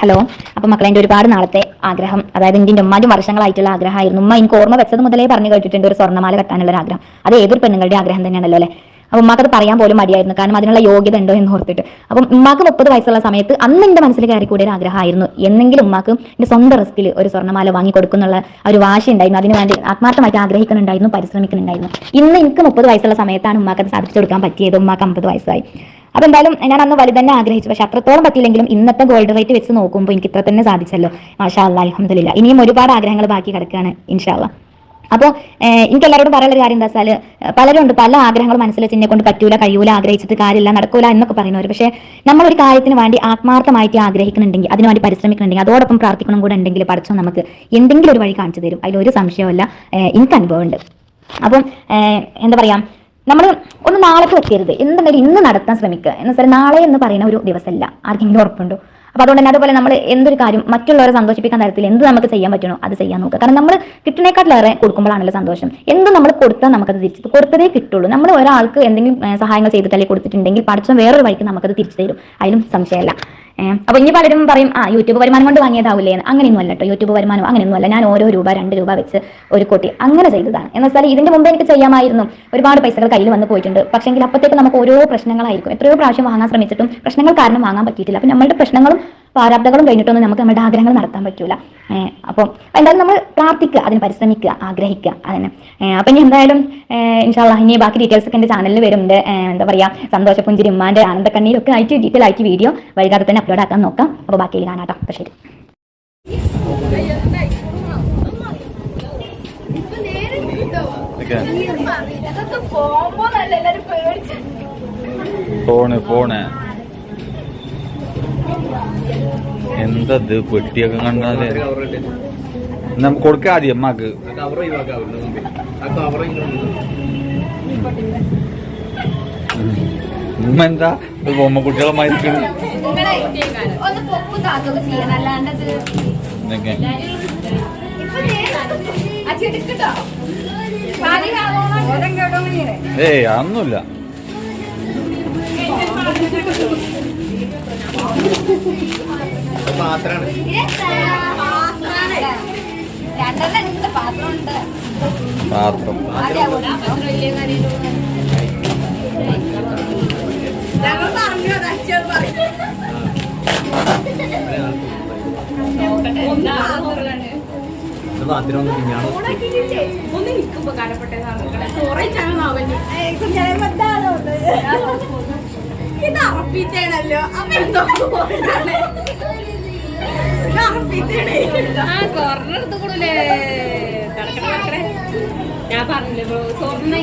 Hello അപ്പോൾ മക്കളെ എന്റെ ഒരുപാട് നാളത്തെ ആഗ്രഹം അതായത് എന്റെ ഉമ്മാന്റെ വർഷങ്ങളായിട്ടുള്ള ആഗ്രഹമായിരുന്നു. ഉമ്മ എനിക്ക് ഓർമ്മ വെച്ചത് മുതലേ പറഞ്ഞു കേട്ടിട്ടുണ്ട് ഒരു സ്വർണമാല കെട്ടാനുള്ള ഒരു ആഗ്രഹം. അത് ഏതൊരു പെണ്ണുങ്ങളുടെ ആഗ്രഹം തന്നെയാണല്ലോ അല്ലേ? ഉമ്മാക്ക് അത് പറയാൻ പോലും മടിയായിരുന്നു കാരണം അതിനുള്ള യോഗ്യത ഉണ്ടോ എന്ന് ഓർത്തിട്ട്. അപ്പം ഉമ്മാക്ക് മുപ്പത് വയസ്സുള്ള സമയത്ത് അന്ന് എന്റെ മനസ്സിൽ കയറി കൂടിയ ഒരു ആഗ്രഹമായിരുന്നു. എന്നെങ്കിലും ഉമ്മാക്ക് എന്റെ സ്വന്തം റിസ്കിൽ ഒരു സ്വർണമാല വാങ്ങി കൊടുക്കുന്നുള്ള ഒരു വാശി ഉണ്ടായിരുന്നു അതിന് വേണ്ടി ആത്മാർത്ഥമായിട്ട് ആഗ്രഹിക്കുന്നുണ്ടായിരുന്നു പരിശ്രമിക്കുന്നുണ്ടായിരുന്നു. ഇന്ന് എനിക്ക് മുപ്പത് വയസ്സുള്ള സമയത്താണ് ഉമ്മാക്ക് അത് സാധിച്ചു കൊടുക്കാൻ പറ്റിയത്. ഉമ്മാക്ക് അമ്പത് വയസ്സായി. അപ്പൊ എന്തായാലും ഞാൻ അന്ന് വലുത് തന്നെ ആഗ്രഹിച്ചു. പക്ഷെ അത്രത്തോളം പറ്റിയില്ലെങ്കിലും ഇന്നത്തെ ഗോൾഡ് റേറ്റ് വെച്ച് നോക്കുമ്പോൾ എനിക്ക് ഇത്ര തന്നെ സാധിച്ചല്ലോ. മാഷാ അല്ലാ അലഹമില്ല ഇനിയും ഒരുപാട് ആഗ്രഹങ്ങൾ ബാക്കി കിടക്കുകയാണ് ഇൻഷാല്ല അപ്പോൾ എനിക്ക് എല്ലാവരോടും പറയാനുള്ള കാര്യം എന്താ വെച്ചാൽ പലരും ഉണ്ട് പല ആഗ്രഹങ്ങൾ മനസ്സിൽ വെച്ച് എന്നെ കൊണ്ട് പറ്റൂല കഴിയൂല ആഗ്രഹിച്ചിട്ട് കാര്യമില്ല നടക്കൂല എന്നൊക്കെ പറയുന്നവർ പക്ഷേ നമ്മൾ ഒരു കാര്യത്തിന് വേണ്ടി ആത്മാർത്ഥമായിട്ട് ആഗ്രഹിക്കുന്നുണ്ടെങ്കിൽ അതിന് വേണ്ടി പരിശ്രമിക്കുന്നുണ്ടെങ്കിൽ അതോടൊപ്പം പ്രാർത്ഥിക്കണം കൂടെ ഉണ്ടെങ്കിൽ പഠിച്ചോ നമുക്ക് എന്തെങ്കിലും ഒരു വഴി കാണിച്ചു തരും. അതിലൊരു സംശയമല്ല എനിക്ക് അനുഭവമുണ്ട്. അപ്പം എന്താ പറയാ നമ്മൾ ഒന്ന് നാളേക്ക് വെക്കരുത് എന്തുണ്ടെങ്കിലും ഇന്ന് നടത്താൻ ശ്രമിക്കുക. എന്ന് വെച്ചാൽ നാളെ എന്ന് പറയുന്ന ഒരു ദിവസമല്ല. ആർക്കെങ്കിലും ഉറപ്പുണ്ടോ? അപ്പൊ അതുകൊണ്ട് തന്നെ അതുപോലെ നമ്മൾ എന്തൊരു കാര്യം മറ്റുള്ളവരെ സന്തോഷിപ്പിക്കാൻ തരത്തിൽ എന്ത് നമുക്ക് ചെയ്യാൻ പറ്റണോ അത് ചെയ്യാൻ നോക്കുക. കാരണം നമ്മൾ കിട്ടുന്നേക്കാട്ടിലേറെ കൊടുക്കുമ്പോഴാണല്ലോ സന്തോഷം. എന്ത് നമ്മൾ കൊടുത്താൽ നമുക്കത് തിരിച്ചു കൊടുത്തതേ കിട്ടുള്ളൂ. നമ്മൾ ഒരാൾക്ക് എന്തെങ്കിലും സഹായങ്ങൾ ചെയ്തിട്ടല്ലേ കൊടുത്തിട്ടുണ്ടെങ്കിൽ പഠിച്ചാൽ വേറൊരു വഴിക്ക് നമുക്കത് തിരിച്ചു തരും. അതിലും സംശയമല്ല. അപ്പൊ ഇനി പലരും പറയും ആ യൂട്യൂബ് വരുമാനം കൊണ്ട് വാങ്ങിയതാവില്ലേ? അങ്ങനെയൊന്നും അല്ല കേട്ടോ യൂട്യൂബ് വരുമാനം അങ്ങനെയൊന്നും അല്ല. ഞാൻ ഓരോ രൂപ രണ്ട് രൂപ വെച്ച് ഒരു കോട്ടി അങ്ങനെ ചെയ്തതാണ്. എന്ന് വെച്ചാൽ ഇതിന്റെ മുമ്പ് എനിക്ക് ചെയ്യാമായിരുന്നു. ഒരുപാട് പൈസകൾ കയ്യിൽ വന്ന് പോയിട്ടുണ്ട്. പക്ഷെങ്കിൽ അപ്പോഴത്തേക്ക് നമുക്ക് ഓരോ പ്രശ്നങ്ങളായിരിക്കും. എത്രയോ പ്രാവശ്യം വാങ്ങാൻ ശ്രമിച്ചിട്ടും പ്രശ്നങ്ങൾ കാരണം വാങ്ങാൻ പറ്റിയിട്ടില്ല. അപ്പൊ നമ്മളുടെ പ്രശ്നങ്ങളും പ്രാരാബ്ദങ്ങളും കഴിഞ്ഞിട്ടൊന്നും നമുക്ക് നമ്മുടെ ആഗ്രഹങ്ങൾ നടത്താൻ പറ്റൂല. ഏഹ് അപ്പം എന്തായാലും നമ്മൾ പ്രാർത്ഥിക്കുക അതിന് പരിശ്രമിക്കുക ആഗ്രഹിക്കുക അതിന് അപ്പൊ ഇനി എന്തായാലും ഇൻഷാള്ള ഇനി ബാക്കി ഡീറ്റെയിൽസ് ഒക്കെ എന്റെ ചാനലിൽ വരുന്നുണ്ട്. എന്താ പറയാ സന്തോഷ പുഞ്ചിരി ഉമ്മാന്റെ ആനന്ദക്കണ്ണീരൊക്കെ ആയിട്ട് ഡീറ്റെയിൽ ആയിട്ട് വീഡിയോ വൈകാതെ തന്നെ അപ്ലോഡ് ആക്കാൻ നോക്കാം. അപ്പോൾ ബാക്കിയിൽ കാണാട്ടോ അപ്പൊ ശരി. Phone phone. എന്തത് പെട്ടിയൊക്കെ കണ്ടാൽ? നമുക്ക് കൊടുക്ക ആദ്യം അമ്മയ്ക്ക്. ഉമ്മ എന്താ? ബൊമ്മ കുട്ടികളെ കാണുമോ ഏയ് അതൊന്നുമില്ല. ഉണ്ട് പാത്രം. ഉണ്ട് പാത്രം ഒന്ന് നിൽക്കുമ്പോ കടപ്പെട്ടതാണ് കുറെ ചങ്ങനാവഞ്ഞു ഇത് അറപ്പിച്ചാണല്ലോ അപ്പൊ എന്തോ ഞാൻ പറഞ്ഞില്ലേ സ്വർണ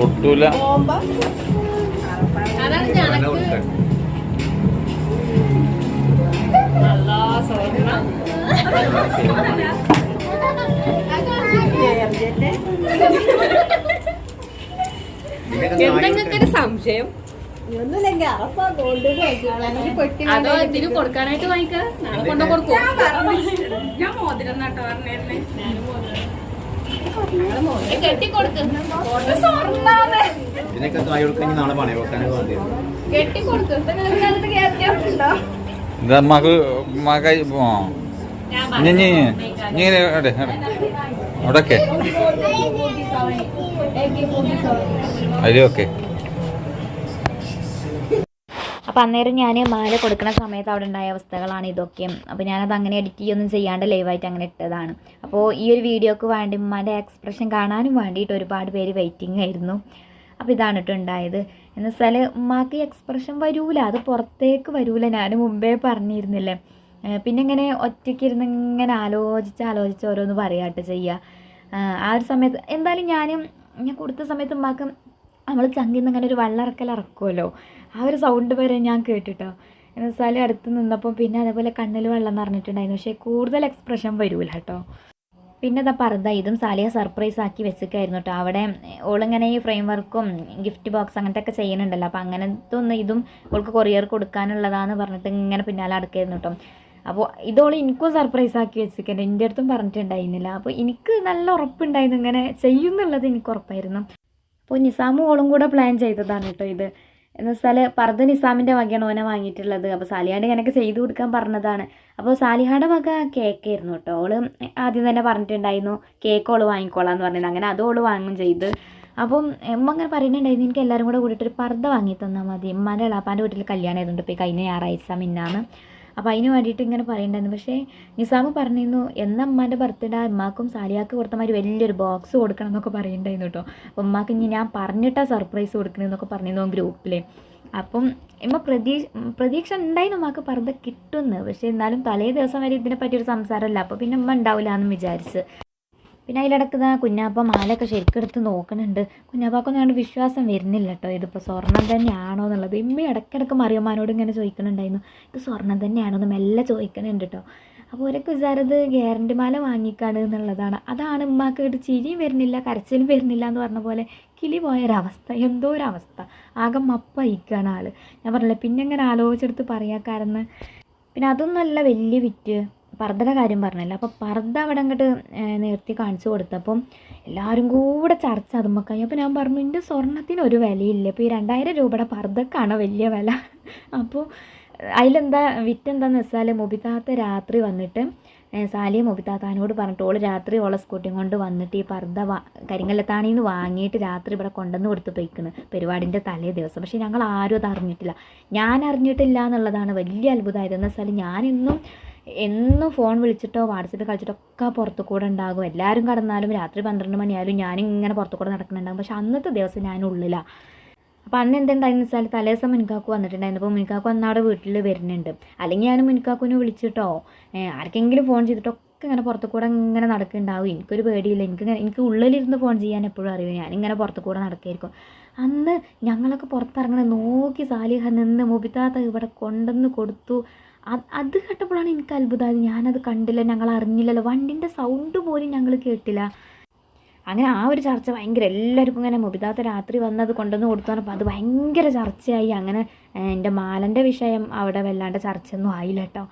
ഒട്ടൂല അതാണ് ഞങ്ങൾക്ക് എന്തെങ്കിലും സംശയം? അതോ ഇതിന് കൊടുക്കാനായിട്ട് വാങ്ങിക്കാ? നാളെ കൊണ്ടു കൊടുക്കും? ഞാൻ മോതിരം. നട്ടോ പറഞ്ഞേ ഇതിനൊക്കെ കായ് കൊടുക്കാൻ നാളെ പണയം വെക്കാനൊക്കെ മതിയോ കെട്ടിക്കൊടുക്കും. ഇത് അമ്മയ്ക്ക് മക ഇനി ഇനി ഇങ്ങനെ എടെ, എടെ. അവിടൊക്കെ അതിലൊക്കെ അപ്പോൾ അന്നേരം ഞാൻ മാല കൊടുക്കുന്ന സമയത്ത് അവിടെ ഉണ്ടായ അവസ്ഥകളാണ് ഇതൊക്കെ. അപ്പോൾ ഞാനത് അങ്ങനെ എഡിറ്റ് ചെയ്യൊന്നും ചെയ്യാണ്ട് ലൈവായിട്ട് അങ്ങനെ ഇട്ടതാണ്. അപ്പോൾ ഈ ഒരു വീഡിയോക്ക് വേണ്ടി ഉമ്മാന്റെ എക്സ്പ്രഷൻ കാണാനും വേണ്ടിയിട്ട് ഒരുപാട് പേര് വെയിറ്റിംഗ് ആയിരുന്നു. അപ്പോൾ ഇതാണ് കേട്ടോ ഉണ്ടായത്. എന്ന് വെച്ചാൽ ഉമ്മാക്ക് എക്സ്പ്രഷൻ വരൂല. അത് പുറത്തേക്ക് വരൂല. ഞാൻ മുമ്പേ പറഞ്ഞിരുന്നില്ലേ. പിന്നെ ഇങ്ങനെ ഒറ്റയ്ക്ക് ഇരുന്ന് ഇങ്ങനെ ആലോചിച്ച് ആലോചിച്ച് ഓരോന്ന് പറയാട്ട് ചെയ്യുക ആ ഒരു സമയത്ത് എന്തായാലും ഞാനും ഞാൻ കൊടുത്ത സമയത്ത് ഉമ്മാക്ക് നമ്മൾ ചങ്കിന്ന് ഇങ്ങനെ ഒരു വള്ളിറക്കൽ ഇറക്കുമല്ലോ ആ ഒരു സൗണ്ട് വരെ ഞാൻ കേട്ടിട്ടോ. എന്ന് വെച്ചാൽ അടുത്ത് നിന്നപ്പോൾ പിന്നെ അതേപോലെ കണ്ണിൽ വെള്ളം നിറഞ്ഞിട്ടുണ്ടായിരുന്നു. പക്ഷേ കൂടുതൽ എക്സ്പ്രഷൻ വരൂല കേട്ടോ പിന്നെ ഇതാ പർദ്ദ ഇതും സാലിയ സർപ്രൈസ് ആക്കി വെച്ചിട്ടായിരുന്നു കേട്ടോ അവിടെ ഓളിങ്ങനെ ഈ ഫ്രെയിം വർക്കും ഗിഫ്റ്റ് ബോക്സ് അങ്ങനത്തെ ഒക്കെ ചെയ്യുന്നുണ്ടല്ലോ. അപ്പോൾ അങ്ങനത്തെ ഒന്ന് ഇതും ഓൾക്ക് കൊറിയർ കൊടുക്കാനുള്ളതാന്ന് പറഞ്ഞിട്ട് ഇങ്ങനെ പിന്നാലെ അടുക്കായിരുന്നു കേട്ടോ അപ്പോൾ ഇതോൾ എനിക്കും സർപ്രൈസ് ആക്കി വെച്ചിരിക്കുന്നത് എന്റെ അടുത്തും പറഞ്ഞിട്ടുണ്ടായിരുന്നില്ല. അപ്പോൾ എനിക്ക് നല്ല ഉറപ്പുണ്ടായിരുന്നു ഇങ്ങനെ ചെയ്യുന്നുള്ളത് എനിക്ക് ഉറപ്പായിരുന്നു. അപ്പോൾ നിസാമും ഓളും കൂടെ പ്ലാൻ ചെയ്തതാണ് കേട്ടോ ഇത്. എന്ന് വെച്ചാൽ പർദ്ദ നിസാമിന്റെ വകയാണ് ഓനെ വാങ്ങിയിട്ടുള്ളത്. അപ്പോൾ സാലിഹാണ്ട് ഇങ്ങനെയൊക്കെ ചെയ്തു കൊടുക്കാൻ പറഞ്ഞതാണ്. അപ്പോൾ സാലിഹാടെ വക കേക്കായിരുന്നു കേട്ടോ. ഓൾ ആദ്യം തന്നെ പറഞ്ഞിട്ടുണ്ടായിരുന്നു കേക്ക് ഓൾ വാങ്ങിക്കോളാന്ന് പറഞ്ഞത് അങ്ങനെ അത് ഓൾ വാങ്ങും ചെയ്ത്. അപ്പം എമ്മ അങ്ങനെ പറയുന്നുണ്ടായിരുന്നു എനിക്ക് എല്ലാവരും കൂടെ കൂടിയിട്ട് ഒരു പർദ്ദ വാങ്ങി തന്നാൽ മതി. ഉമ്മാന്റെ ഇളാപ്പാന്റെ വീട്ടിൽ കല്യാണം ആയതുകൊണ്ട് ഇപ്പോൾ കഴിഞ്ഞ ഞായറാഴ്ച മിന്നാന്ന്. അപ്പോൾ അതിന് വേണ്ടിയിട്ട് ഇങ്ങനെ പറയണ്ടായിരുന്നു. പക്ഷേ നിസാമ് പറഞ്ഞിരുന്നു എന്ന അമ്മാന്റെ ബർത്ത്ഡേ അമ്മാക്കും സാലിയാക്ക് കൊടുത്തമാര് വലിയൊരു ബോക്സ് കൊടുക്കണം എന്നൊക്കെ പറയണ്ടായിരുന്നു കേട്ടോ. അപ്പോൾ അമ്മാക്ക് ഇനി ഞാൻ പറഞ്ഞിട്ടാ സർപ്രൈസ് കൊടുക്കണമെന്നൊക്കെ പറഞ്ഞിരുന്നു ഗ്രൂപ്പിൽ അപ്പം ഇമ്മ പ്രതീക്ഷ പ്രതീക്ഷ ഉണ്ടായിരുന്നു അമ്മാക്ക് പറഞ്ഞ കിട്ടുന്നു. പക്ഷേ എന്നാലും തലേ ദിവസം വരെ ഇതിനെ പറ്റിയൊരു സംസാരമല്ല അപ്പോൾ പിന്നെ ഉമ്മ ഉണ്ടാവില്ല എന്ന് വിചാരിച്ച്. പിന്നെ അതിലിടക്ക് കുഞ്ഞാപ്പ മാലയൊക്കെ ശരിക്കും എടുത്ത് നോക്കുന്നുണ്ട്. കുഞ്ഞാപ്പാക്കൊന്നും ഞങ്ങൾ വിശ്വാസം വരുന്നില്ല കേട്ടോ ഇതിപ്പോൾ സ്വർണം തന്നെയാണോ എന്നുള്ളത്. ഇമ്മ ഇടയ്ക്കിടയ്ക്ക് മറിയമ്മാനോട് ഇങ്ങനെ ചോദിക്കുന്നുണ്ടായിരുന്നു. ഇത് സ്വർണം തന്നെയാണോ എന്ന് മെല്ലെ ചോദിക്കുന്നുണ്ട് കേട്ടോ അപ്പോൾ ഒരൊക്കെ വിചാരത് ഗ്യാരണ്ടി മാല വാങ്ങിക്കാണ് എന്നുള്ളതാണ്. അതാണ് ഉമ്മാക്ക് ഒരു ചിരിയും വരുന്നില്ല കരച്ചിലും വരുന്നില്ല എന്ന് പറഞ്ഞ പോലെ കിളി പോയൊരവസ്ഥ. എന്തോ ഒരു അവസ്ഥ ആകെ മപ്പയിക്കാണ് ആൾ ഞാൻ പറഞ്ഞില്ല പിന്നെ ഇങ്ങനെ ആലോചിച്ചെടുത്ത് പറയാക്കാരെന്ന്. പിന്നെ അതൊന്നല്ല വലിയ വിറ്റ്. പർദ്ദയുടെ കാര്യം പറഞ്ഞല്ലോ. അപ്പോൾ പർദ്ദ അവിടെ അങ്ങോട്ട് നിർത്തി കാണിച്ചു കൊടുത്തപ്പം എല്ലാവരും കൂടെ ചർച്ച അതുമ്മക്കായി അപ്പോൾ ഞാൻ പറഞ്ഞു എന്റെ സ്വർണത്തിന് ഒരു വിലയില്ല. അപ്പോൾ ഈ രണ്ടായിരം രൂപയുടെ പർദ്ദക്കാണോ വലിയ വില? അപ്പോൾ അതിലെന്താ വിറ്റെന്താന്ന് വെച്ചാൽ മുബിതാത്ത രാത്രി വന്നിട്ട് സാലിയെ മുബിതാത്താനോട് പറഞ്ഞിട്ട് ഓൾ രാത്രി ഓളെ സ്കൂട്ടിയും കൊണ്ട് വന്നിട്ട് ഈ പർദ്ദ വാ കരിങ്കല്ലത്താണിയിൽ നിന്ന് വാങ്ങിയിട്ട് രാത്രി ഇവിടെ കൊണ്ടുവന്ന് കൊടുത്ത് പോയിക്കണ് പരിപാടിന്റെ തലേ ദിവസം. പക്ഷേ ഞങ്ങൾ ആരും അത് അറിഞ്ഞിട്ടില്ല ഞാൻ അറിഞ്ഞിട്ടില്ല എന്നുള്ളതാണ് വലിയ അത്ഭുതമായത് എന്ന് വെച്ചാൽ ഞാനെന്നും എന്നും ഫോൺ വിളിച്ചിട്ടോ വാട്സപ്പിൽ കളിച്ചിട്ടോ ഒക്കെ പുറത്തു കൂടെ ഉണ്ടാകും. എല്ലാവരും കടന്നാലും രാത്രി പന്ത്രണ്ട് മണിയായാലും ഞാനിങ്ങനെ പുറത്തു കൂടെ നടക്കുന്നുണ്ടാകും. പക്ഷെ അന്നത്തെ ദിവസം ഞാൻ ഉള്ളിലാണ് അപ്പോൾ അന്ന് എന്തുണ്ടായെന്ന് വെച്ചാൽ തലേദിവസം മുൻകാക്കു വന്നിട്ടുണ്ടായിരുന്നു. അപ്പോൾ മുൻകാക്കു അന്ന് അവിടെ വീട്ടിൽ വരുന്നുണ്ട്. അല്ലെങ്കിൽ ഞാൻ മുൻകാക്കുവിനെ വിളിച്ചിട്ടോ ആർക്കെങ്കിലും ഫോൺ ചെയ്തിട്ടോ ഒക്കെ ഇങ്ങനെ പുറത്തു കൂടെ ഇങ്ങനെ നടക്കുന്നുണ്ടാവും. എനിക്കൊരു പേടിയില്ല. എനിക്ക് എനിക്ക് ഉള്ളിലിരുന്ന് ഫോൺ ചെയ്യാൻ എപ്പോഴും അറിയും ഞാനിങ്ങനെ പുറത്തു കൂടെ നടക്കായിരിക്കും അന്ന് ഞങ്ങളൊക്കെ പുറത്തിറങ്ങണ നോക്കി സാലിഹ നിന്ന് മുബിതാത്ത ഇവിടെ കൊണ്ടുവന്ന് കൊടുത്തു. അത് കേട്ടപ്പോഴാണ് എനിക്ക് അത്ഭുതമായത്. ഞാനത് കണ്ടില്ല ഞങ്ങൾ അറിഞ്ഞില്ലല്ലോ. വണ്ടിന്റെ സൗണ്ട് പോലും ഞങ്ങൾ കേട്ടില്ല. അങ്ങനെ ആ ഒരു ചർച്ച ഭയങ്കര എല്ലാവർക്കും ഇങ്ങനെ മുബിതാത്ത രാത്രി വന്നത് കൊണ്ടുവന്ന് കൊടുത്തു പറഞ്ഞപ്പോൾ അത് ഭയങ്കര ചർച്ചയായി. അങ്ങനെ എന്റെ മാലന്റെ വിഷയം അവിടെ വല്ലാണ്ട് ചർച്ചയൊന്നും ആയില്ല കേട്ടോ.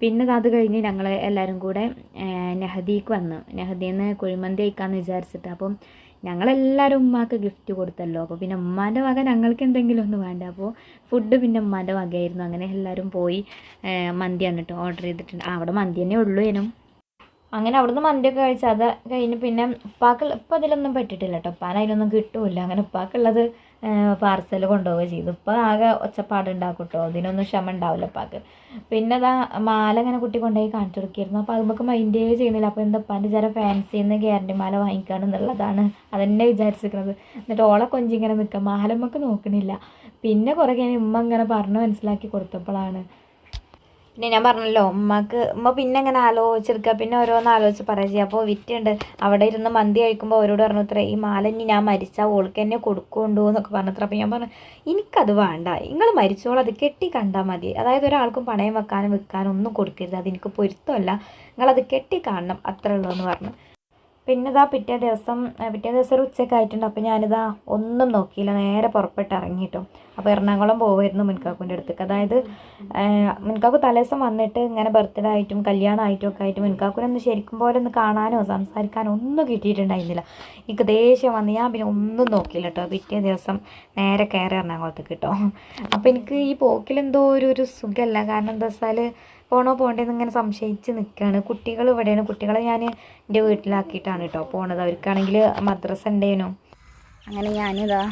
പിന്നെ അത് കഴിഞ്ഞ് ഞങ്ങൾ എല്ലാവരും കൂടെ നെഹദിക്ക് വന്നു. നെഹദിന്ന് കുഴിമന്തി കഴിക്കാമെന്ന് വിചാരിച്ചിട്ട്. അപ്പം ഞങ്ങളെല്ലാവരും ഉമ്മാക്ക് ഗിഫ്റ്റ് കൊടുത്തല്ലോ. അപ്പോൾ പിന്നെ ഉമ്മാന്റെ വക ഞങ്ങൾക്ക് എന്തെങ്കിലും ഒന്ന് വേണ്ട? അപ്പോൾ ഫുഡ് പിന്നെ ഉമ്മാന്റെ വകയായിരുന്നു. അങ്ങനെ എല്ലാവരും പോയി മന്തി കേട്ടോ ഓർഡർ ചെയ്തിട്ടുണ്ട്. അവിടെ മന്തി തന്നെ ഉള്ളൂ ഏനും. അങ്ങനെ അവിടുന്ന് മന്തിയൊക്കെ കഴിച്ച് അത് കഴിഞ്ഞ് പിന്നെ ഉപ്പാക്ക് ഇപ്പം അതിലൊന്നും പറ്റിയിട്ടില്ല കേട്ടോ ഉപ്പാൻ അതിലൊന്നും കിട്ടുമില്ല അങ്ങനെ ഉപ്പാക്കുള്ളത് പാർസൽ കൊണ്ടുപോവുക ചെയ്തു. ഇപ്പം ആകെ ഒച്ചപ്പാടുണ്ടാക്കും കേട്ടോ അതിനൊന്നും ക്ഷമ ഉണ്ടാവില്ല ഉപ്പാക്ക്. പിന്നെ അതാ മാല അങ്ങനെ കുട്ടി കൊണ്ടുപോയി കാണിച്ചു കൊടുക്കിയിരുന്നു. അപ്പോൾ അത് നമുക്ക് മൈൻഡേ ചെയ്യുന്നില്ല. അപ്പോൾ എന്താ ഉപ്പാന്റെ ചില ഫാൻസിയിൽ നിന്ന് ഗ്യാരണ്ടി മാല വാങ്ങിക്കണം എന്നുള്ളതാണ് അതെന്നെ വിചാരിച്ചിരിക്കുന്നത്. എന്നിട്ട് ഓളെ കൊഞ്ചി ഇങ്ങനെ നിൽക്കുക. നമുക്ക് നോക്കണില്ല. പിന്നെ കുറേ കഴിഞ്ഞ് ഉമ്മ ഇങ്ങനെ പറഞ്ഞു മനസ്സിലാക്കി കൊടുത്തപ്പോഴാണ് പിന്നെ ഞാൻ പറഞ്ഞല്ലോ ഉമ്മക്ക് ഉമ്മ പിന്നെ ഇങ്ങനെ ആലോചിച്ചെടുക്കുക പിന്നെ ഓരോന്ന് ആലോചിച്ച് പറയുക ചെയ്യുക അപ്പോൾ വിറ്റുണ്ട്. അവിടെ ഇരുന്ന് മന്തി കഴിക്കുമ്പോൾ അവരോട് പറഞ്ഞു ഇത്ര ഈ മാല ഇനി ഞാൻ മരിച്ചാൽ ഓൾക്ക് എന്നെ കൊടുക്കുന്നുണ്ടോ എന്നൊക്കെ പറഞ്ഞത്ര അപ്പോൾ ഞാൻ പറഞ്ഞു എനിക്കത് വേണ്ട. നിങ്ങൾ മരിച്ചോളൂ. അത് കെട്ടി കണ്ടാൽ മതി. അതായത് ഒരാൾക്കും പണയം വെക്കാനും വിൽക്കാനും ഒന്നും കൊടുക്കരുത്. അതെനിക്ക് പൊരുത്തമല്ല. നിങ്ങളത് കെട്ടി കാണണം. അത്രേ ഉള്ളൂ എന്ന് പറഞ്ഞു. പിന്നെ ഇതാ പിറ്റേ ദിവസം പിറ്റേ ദിവസം ഒരു ഉച്ചയൊക്കെ ആയിട്ടുണ്ട് അപ്പോൾ ഞാനിതാ ഒന്നും നോക്കിയില്ല. നേരെ പുറപ്പെട്ട് ഇറങ്ങിയിട്ടും. അപ്പോൾ എറണാകുളം പോവായിരുന്നു മുൻകാക്കുവിന്റെ അടുത്തേക്ക്. അതായത് മുൻകാക്കു തലേദിവസം വന്നിട്ട് ഇങ്ങനെ ബർത്ത്ഡേ ആയിട്ടും കല്യാണം ആയിട്ടും ഒക്കെ ആയിട്ട് മുൻകാക്കുനൊന്ന് ശരിക്കും പോലെ ഒന്ന് കാണാനോ സംസാരിക്കാനോ ഒന്നും കിട്ടിയിട്ടുണ്ടായിരുന്നില്ല. എനിക്ക് ദേഷ്യം വന്ന് ഞാൻ പിന്നെ ഒന്നും നോക്കിയില്ല കേട്ടോ പിറ്റേ ദിവസം നേരെ കയറി എറണാകുളത്തേക്ക് കേട്ടോ അപ്പോൾ എനിക്ക് ഈ പോക്കിലെന്തോ ഒരു ഒരു സുഖമല്ല കാരണം എന്താ വെച്ചാൽ പോണോ പോകണ്ടേന്ന് ഇങ്ങനെ സംശയിച്ച് നിൽക്കുകയാണ് കുട്ടികൾ ഇവിടെയാണ്. കുട്ടികളെ ഞാൻ എന്റെ വീട്ടിലാക്കിയിട്ടാണ് കേട്ടോ പോണത്. അവർക്കാണെങ്കിൽ മദ്രസ ഉണ്ടേനു. അങ്ങനെ ഞാനിതാ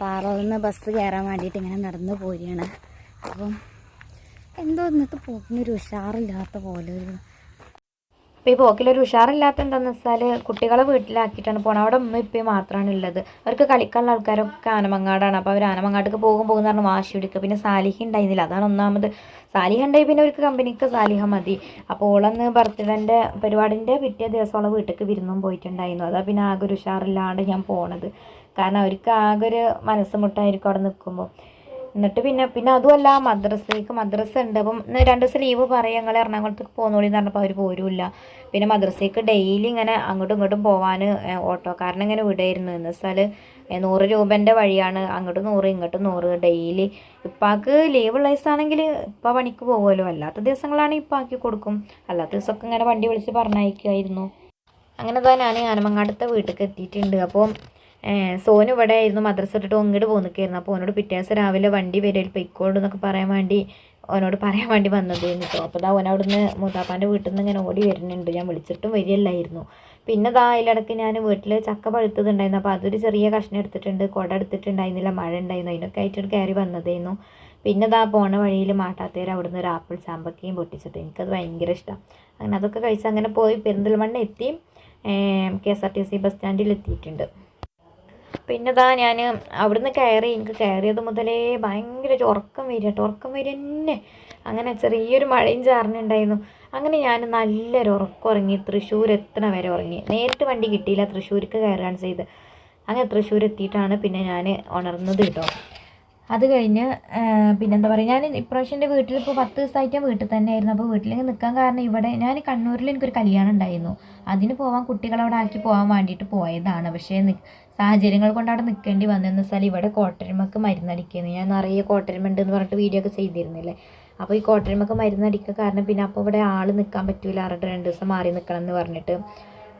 പാറയിൽ നിന്ന് ബസ് കയറാൻ വേണ്ടിയിട്ട് ഇങ്ങനെ നടന്നു പോരുകയാണ് അപ്പം എന്തോ ഇന്നത്തെ പോകുന്നൊരു ഉഷാറില്ലാത്ത പോലെ ഒരു അപ്പോൾ ഈ പോക്കിലൊരു ഉഷാറില്ലാത്ത എന്താണെന്ന് വെച്ചാൽ കുട്ടികളെ വീട്ടിലാക്കിയിട്ടാണ് പോണത്. അവിടെ ഉമ്മ ഇപ്പം മാത്രമാണ് ഉള്ളത്. അവർക്ക് കളിക്കാനുള്ള ആൾക്കാരൊക്കെ ആനമങ്ങാടാണ്. അപ്പോൾ അവർ ആനമങ്ങാട്ടേക്ക് പോകും പോകുന്ന പറഞ്ഞാൽ വാശി എടുക്കുക പിന്നെ സാലിഹ ഉണ്ടായിരുന്നില്ല. അതാണ് ഒന്നാമത്. സാലിഹ ഉണ്ടായി പിന്നെ അവർക്ക് കമ്പനിക്ക് സാലിഹ മതി. അപ്പോൾ ഓളന്ന് ബർത്ത്ഡേന്റെ പരിപാടിന്റെ പിറ്റേ ദിവസം ഓളെ വീട്ടിലേക്ക് വിരുന്നും പോയിട്ടുണ്ടായിരുന്നു. അതാ പിന്നെ ആകെ ഒരു ഉഷാറില്ലാണ്ട് ഞാൻ പോണത്. കാരണം അവർക്ക് ആകെ ഒരു മനസ്സ് മുട്ടായിരിക്കും അവിടെ നിൽക്കുമ്പോൾ. എന്നിട്ട് പിന്നെ പിന്നെ അതുമല്ല മദ്രസയ്ക്ക് മദ്രസ ഉണ്ട് അപ്പം രണ്ട് ദിവസം ലീവ് പറയാം ഞങ്ങൾ എറണാകുളത്തേക്ക് പോകുന്നോളി എന്ന് പറഞ്ഞപ്പോൾ അവർ പോരുമില്ല. പിന്നെ മദ്രസയ്ക്ക് ഡെയിലി ഇങ്ങനെ അങ്ങോട്ടും ഇങ്ങോട്ടും പോകാൻ ഓട്ടോക്കാരനെ ഇങ്ങനെ വിടായിരുന്നു എന്ന് വെച്ചാൽ നൂറ് രൂപേന്റെ വഴിയാണ്. അങ്ങോട്ട് നൂറ് ഇങ്ങോട്ട് നൂറ് ഡെയിലി ഇപ്പാക്ക് ലീവ് ഉള്ള ദിവസമാണെങ്കിൽ ഇപ്പം പണിക്ക് പോകുമല്ലോ അല്ലാത്ത ദിവസങ്ങളാണെങ്കിൽ ഇപ്പം ആക്കി കൊടുക്കും. അല്ലാത്ത ദിവസമൊക്കെ ഇങ്ങനെ വണ്ടി വിളിച്ച് പറഞ്ഞയക്കുമായിരുന്നു അങ്ങനെ തന്നെ ഞാൻ ആനമങ്ങാടത്തെ വീട്ടിലേക്ക് എത്തിയിട്ടുണ്ട്. അപ്പോൾ സോനു ഇവിടെ ആയിരുന്നു മദ്രസ ഇട്ടിട്ട് ഒങ്ങോട്ട് പോന്നിക്കായിരുന്നു. അപ്പോൾ ഓനോട് പിറ്റേ ദിവസം രാവിലെ വണ്ടി വരൽ പൊയ്ക്കോളൂ എന്നൊക്കെ പറയാൻ വേണ്ടി ഓനോട് പറയാൻ വേണ്ടി വന്നതായിരുന്നു കേട്ടോ അപ്പോൾ ഇതാ ഓൻ അവിടുന്ന് മൂത്താപ്പാന്റെ വീട്ടിൽ നിന്ന് ഇങ്ങനെ ഓടി വരുന്നുണ്ട്. ഞാൻ വിളിച്ചിട്ടും വരികയല്ലായിരുന്നു. പിന്നെ ദാ അതിലിടക്ക് ഞാൻ വീട്ടിൽ ചക്ക പഴുത്തതുണ്ടായിരുന്നു. അപ്പോൾ അതൊരു ചെറിയ കഷ്ണം എടുത്തിട്ടുണ്ട്. കുട എടുത്തിട്ടുണ്ടായിരുന്നില്ല. മഴ ഉണ്ടായിരുന്നു. അതിനൊക്കെ ആയിട്ട് കയറി വന്നതായിരുന്നു പിന്നെ ദാ പോണ വഴിയിൽ മാട്ടാത്തേര് അവിടുന്ന് ഒരു ആപ്പിൾ ചാമ്പക്കയും പൊട്ടിച്ചിട്ട് എനിക്കത് ഭയങ്കര ഇഷ്ടം. അങ്ങനെ അതൊക്കെ കഴിച്ച് അങ്ങനെ പോയി പെരിന്തൽമണ്ണ എത്തി. K S R T C bus സ്റ്റാൻഡിൽ എത്തിയിട്ടുണ്ട് പിന്നെ ഇതാ ഞാൻ അവിടുന്ന് കയറി എനിക്ക് കയറിയത് മുതലേ ഭയങ്കര ഒരു ഉറക്കം വരിക കേട്ടോ ഉറക്കം വരിക തന്നെ അങ്ങനെ ചെറിയൊരു മഴയും ചാറിനുണ്ടായിരുന്നു. അങ്ങനെ ഞാൻ നല്ലൊരു ഉറക്കം ഉറങ്ങി തൃശ്ശൂർ എത്തണ വരെ ഉറങ്ങി. നേരിട്ട് വണ്ടി കിട്ടിയില്ല തൃശ്ശൂർക്ക് കയറുകയാണ് ചെയ്ത്. അങ്ങനെ തൃശ്ശൂർ എത്തിയിട്ടാണ് പിന്നെ ഞാൻ ഉണർന്നത് കേട്ടോ അത് കഴിഞ്ഞ് പിന്നെന്താ പറയുക ഞാൻ ഇപ്രാവശ്യം എന്റെ വീട്ടിൽ ഇപ്പോൾ പത്ത് ദിവസമായിട്ട് വീട്ടിൽ തന്നെ ആയിരുന്നു. അപ്പോൾ വീട്ടിലേക്ക് നിൽക്കാൻ കാരണം ഇവിടെ ഞാൻ കണ്ണൂരിൽ എനിക്കൊരു കല്യാണം ഉണ്ടായിരുന്നു. അതിന് പോകാൻ കുട്ടികളെ അവിടെ ആക്കി പോകാൻ വേണ്ടിയിട്ട് പോയതാണ്. പക്ഷേ സാഹചര്യങ്ങൾ കൊണ്ട് അവിടെ നിൽക്കേണ്ടി വന്നതെന്ന് വെച്ചാൽ ഇവിടെ കോട്ടരുമക്ക് മരുന്നടിക്കുന്നു. ഞാൻ നിറയെ കോട്ടരുമ ഉണ്ട് എന്ന് പറഞ്ഞിട്ട് വീഡിയോ ഒക്കെ ചെയ്തിരുന്നില്ലേ? അപ്പോൾ ഈ കോട്ടരുമക്ക് മരുന്നടിക്കുക കാരണം പിന്നെ അപ്പോൾ ഇവിടെ ആൾ നിൽക്കാൻ പറ്റൂല ആരുടെ രണ്ട് ദിവസം മാറി നിൽക്കണം എന്ന് പറഞ്ഞിട്ട്.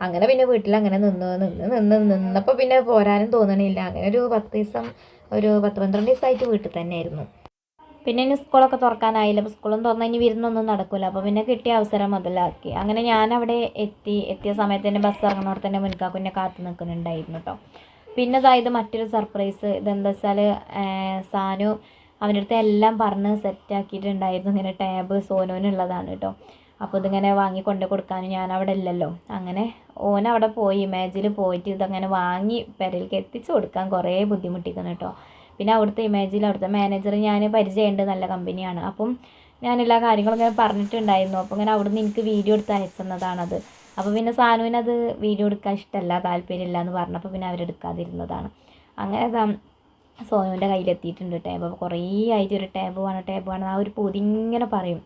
അങ്ങനെ പിന്നെ വീട്ടിൽ അങ്ങനെ നിന്ന് നിന്ന് നിന്ന് നിന്നപ്പോൾ പിന്നെ പോരാനും തോന്നണില്ല. അങ്ങനെ ഒരു പത്ത് ദിവസം ഒരു പത്ത് പന്ത്രണ്ട് ദിവസമായിട്ട് വീട്ടിൽ തന്നെയായിരുന്നു. പിന്നെ ഇനി സ്കൂളൊക്കെ തുറക്കാനായില്ല. അപ്പോൾ സ്കൂളും തുറന്ന് ഇനി വിരുന്നൊന്നും നടക്കില്ല അപ്പോൾ പിന്നെ കിട്ടിയ അവസരം മുതലാക്കി. അങ്ങനെ ഞാൻ അവിടെ എത്തി എത്തിയ സമയത്ത് തന്നെ ബസ് ഇറങ്ങുന്നവർ തന്നെ മുൻകാക്കുന്നെ കാത്തു നിൽക്കുന്നുണ്ടായിരുന്നു കേട്ടോ പിന്നെ അതായത് മറ്റൊരു സർപ്രൈസ്. ഇതെന്താ വെച്ചാൽ സാനു അവന്റെ അടുത്ത് എല്ലാം പറഞ്ഞ് സെറ്റാക്കിയിട്ടുണ്ടായിരുന്നു ഇങ്ങനെ ടാബ് സോനോനുള്ളതാണ് കേട്ടോ അപ്പോൾ ഇതിങ്ങനെ വാങ്ങി കൊണ്ട് കൊടുക്കാൻ ഞാൻ അവിടെ ഇല്ലല്ലോ. അങ്ങനെ ഓൻ അവിടെ പോയി ഇമേജിൽ പോയിട്ട് ഇതങ്ങനെ വാങ്ങി പെരയിലേക്ക് എത്തിച്ചു കൊടുക്കാൻ കുറേ ബുദ്ധിമുട്ടിക്കുന്നു കേട്ടോ പിന്നെ അവിടുത്തെ ഇമേജിൽ അവിടുത്തെ മാനേജർ ഞാൻ പരിചയമുണ്ട് നല്ല കമ്പനിയാണ് അപ്പം ഞാൻ എല്ലാ കാര്യങ്ങളും ഇങ്ങനെ പറഞ്ഞിട്ടുണ്ടായിരുന്നു. അപ്പോൾ ഇങ്ങനെ അവിടുന്ന് എനിക്ക് വീഡിയോ എടുത്ത് അയച്ചെന്നതാണത്. അപ്പോൾ പിന്നെ സാനുവിന് അത് വീഡിയോ എടുക്കാൻ ഇഷ്ടമല്ല താല്പര്യമില്ല എന്ന് പറഞ്ഞപ്പോൾ പിന്നെ അവരെടുക്കാതിരുന്നതാണ് അങ്ങനെ സോനുവിന്റെ കയ്യിലെത്തിയിട്ടുണ്ട് ടാബ്. അപ്പോൾ കുറേ ആയിട്ട് ഒരു ടാബ് വേണം ടാബ് വേണം. ആ ഒരു പൊതി ഇങ്ങനെ പറയും.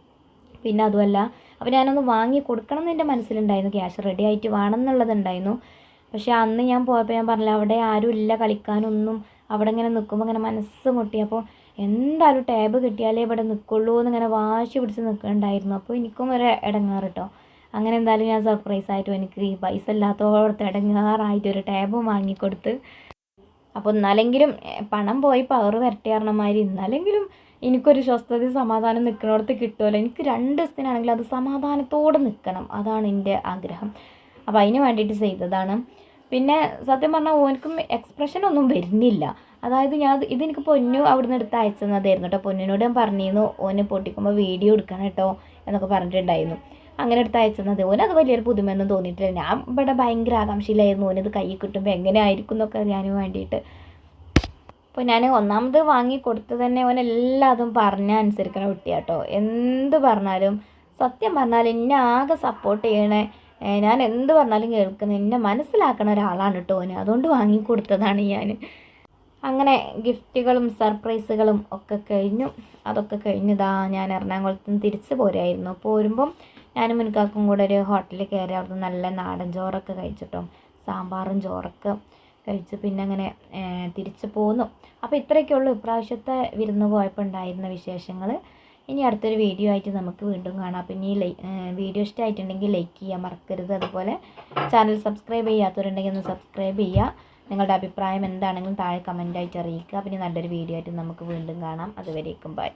പിന്നെ അതുമല്ല അപ്പോൾ ഞാനൊന്ന് വാങ്ങി കൊടുക്കണം എന്ന് എന്റെ മനസ്സിലുണ്ടായിരുന്നു. ക്യാഷ് റെഡി ആയിട്ട് വേണം എന്നുള്ളതുണ്ടായിരുന്നു പക്ഷേ അന്ന് ഞാൻ പോയപ്പോൾ ഞാൻ പറഞ്ഞില്ല അവിടെ ആരും ഇല്ല കളിക്കാനൊന്നും അവിടെ ഇങ്ങനെ നിൽക്കുമ്പോൾ ഇങ്ങനെ മനസ്സ് മുട്ടി. അപ്പോൾ എന്തായാലും ടാബ് കിട്ടിയാലേ ഇവിടെ നിൽക്കുള്ളൂ എന്നിങ്ങനെ വാശി പിടിച്ച് നിൽക്കുന്നുണ്ടായിരുന്നു അപ്പോൾ എനിക്കും ഒരു ഇടങ്ങാറ് കേട്ടോ അങ്ങനെ എന്തായാലും ഞാൻ സർപ്രൈസ് ആയിട്ടും എനിക്ക് ഈ പൈസ ഇല്ലാത്തോടത്ത് ഇടങ്ങാറായിട്ട് ഒരു ടാബും വാങ്ങിക്കൊടുത്ത്. അപ്പോൾ എന്നാലെങ്കിലും പണം പോയി പവർ വരട്ടെ പറഞ്ഞ മാതിരി എന്നാലെങ്കിലും എനിക്കൊരു സ്വസ്ഥത സമാധാനം നിൽക്കുന്നിടത്ത് കിട്ടുമല്ലോ എനിക്ക് രണ്ട് ദിവസത്തിനാണെങ്കിൽ അത് സമാധാനത്തോടെ നിൽക്കണം അതാണ് എന്റെ ആഗ്രഹം. അപ്പോൾ അതിന് വേണ്ടിയിട്ട് ചെയ്തതാണ്. പിന്നെ സത്യം പറഞ്ഞാൽ ഓനക്കും എക്സ്പ്രഷൻ ഒന്നും വരുന്നില്ല. അതായത് ഞാൻ ഇതെനിക്ക് പൊന്നു അവിടുന്ന് എടുത്ത് അയച്ചതായിരുന്നു കേട്ടോ പൊന്നിനോട് ഞാൻ പറഞ്ഞിരുന്നു ഓനെ പൊട്ടിക്കുമ്പോൾ വീഡിയോ എടുക്കണം കേട്ടോ എന്നൊക്കെ പറഞ്ഞിട്ടുണ്ടായിരുന്നു. അങ്ങനെ എടുത്ത് അയച്ചു തന്നത് ഓൻ അത് വലിയൊരു പുതുമയൊന്നും തോന്നിയിട്ടില്ല. ഞാൻ ഇവിടെ ഭയങ്കര ആകാംക്ഷയിലായിരുന്നു. ഓനത് കൈ കിട്ടുമ്പോൾ എങ്ങനെ ആയിരിക്കും എന്നൊക്കെ അറിയാനും വേണ്ടിയിട്ട് അപ്പോൾ ഞാൻ ഒന്നാമത് വാങ്ങി കൊടുത്ത് തന്നെ ഓൻ എല്ലാതും പറഞ്ഞ അനുസരിക്കണ കുട്ടിയാട്ടോ എന്ത് പറഞ്ഞാലും സത്യം പറഞ്ഞാൽ എന്നെ ആകെ സപ്പോർട്ട് ചെയ്യണേ ഞാൻ എന്ത് പറഞ്ഞാലും കേൾക്കുന്ന. എന്നെ മനസ്സിലാക്കണ ഒരാളാണ് കേട്ടോ ഓന്. അതുകൊണ്ട് വാങ്ങിക്കൊടുത്തതാണ് ഞാൻ. അങ്ങനെ ഗിഫ്റ്റുകളും സർപ്രൈസുകളും ഒക്കെ കഴിഞ്ഞു. അതൊക്കെ കഴിഞ്ഞതാ ഞാൻ എറണാകുളത്ത് നിന്ന് തിരിച്ച് പോരായിരുന്നു. പോരുമ്പം ഞാനും മുൻകാക്കും കൂടെ ഒരു ഹോട്ടലിൽ കയറി അവിടുന്ന് നല്ല നാടൻ ചോറൊക്കെ കഴിച്ചിട്ടോ സാമ്പാറും ചോറൊക്കെ കഴിച്ച് പിന്നെ അങ്ങനെ തിരിച്ച് പോന്നു. അപ്പോൾ ഇത്രയൊക്കെയുള്ളൂ ഇപ്രാവശ്യത്തെ വിരുന്ന് പോയപ്പോൾ ഉണ്ടായിരുന്ന വിശേഷങ്ങൾ ഇനി അടുത്തൊരു വീഡിയോ ആയിട്ട് നമുക്ക് വീണ്ടും കാണാം. പിന്നെ ഈ വീഡിയോ ഇഷ്ടമായിട്ടുണ്ടെങ്കിൽ ലൈക്ക് ചെയ്യാൻ മറക്കരുത്. അതുപോലെ ചാനൽ സബ്സ്ക്രൈബ് ചെയ്യാത്തവരുണ്ടെങ്കിൽ ഒന്ന് സബ്സ്ക്രൈബ് ചെയ്യുക. നിങ്ങളുടെ അഭിപ്രായം എന്താണെങ്കിലും താഴെ കമന്റായിട്ട് അറിയിക്കുക. പിന്നെ നല്ലൊരു വീഡിയോ ആയിട്ട് നമുക്ക് വീണ്ടും കാണാം. അതുവരേക്കും ബൈ